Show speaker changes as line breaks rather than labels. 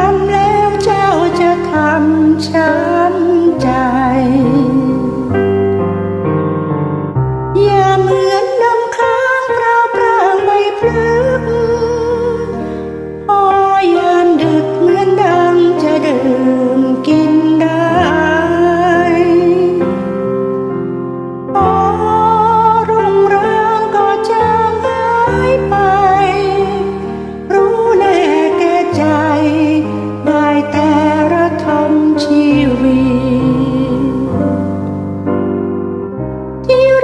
ทำแล้วเจ้าจะทำฉัน You